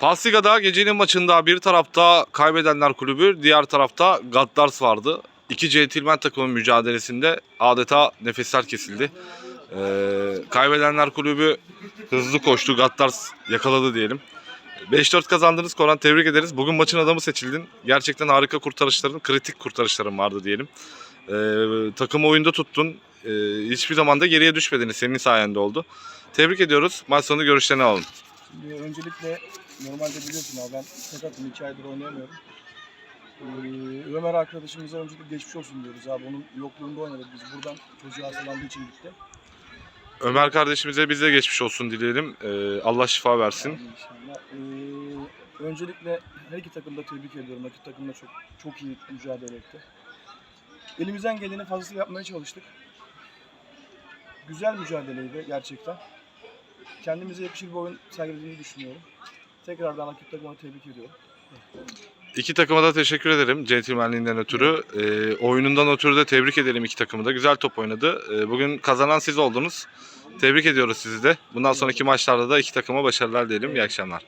Pasliga'da gecenin maçında bir tarafta Kaybedenler Kulübü, diğer tarafta Gaddars vardı. İki centilmen takımın mücadelesinde adeta nefesler kesildi. Ee, Kaybedenler Kulübü hızlı koştu, Gaddars yakaladı diyelim. 5-4 kazandınız Koran tebrik ederiz. Bugün maçın adamı seçildin. Gerçekten harika kurtarışların, kritik kurtarışların vardı diyelim. Ee, takımı oyunda tuttun. Ee, hiçbir zaman da geriye düşmediniz. Senin sayende oldu. Tebrik ediyoruz. Maç sonu görüşlerini alalım. Şimdi öncelikle normalde biliyorsun abi ben sakatım 2 aydır oynayamıyorum. Ee, Ömer arkadaşımıza öncelikle geçmiş olsun diyoruz abi. Onun yokluğunda oynadık biz. Buradan çocuğu hastalandığı için gitti. Ömer kardeşimize bize geçmiş olsun dileyelim. Ee, Allah şifa versin. İnşallah. Ee, öncelikle her iki takımda tebrik ediyorum. Rakip takım da çok çok iyi mücadele etti. Elimizden geleni fazlasıyla yapmaya çalıştık. Güzel mücadeleydi gerçekten. Kendimize yakışır bir oyun sergilediğini düşünüyorum. Tekrardan rakip takıma tebrik ediyorum. İki takıma da teşekkür ederim centilmenliğinden ötürü. Ee, oyunundan ötürü de tebrik edelim iki takımı da. Güzel top oynadı. Ee, bugün kazanan siz oldunuz. Tebrik ediyoruz sizi de. Bundan sonraki maçlarda da iki takıma başarılar diyelim. İyi akşamlar.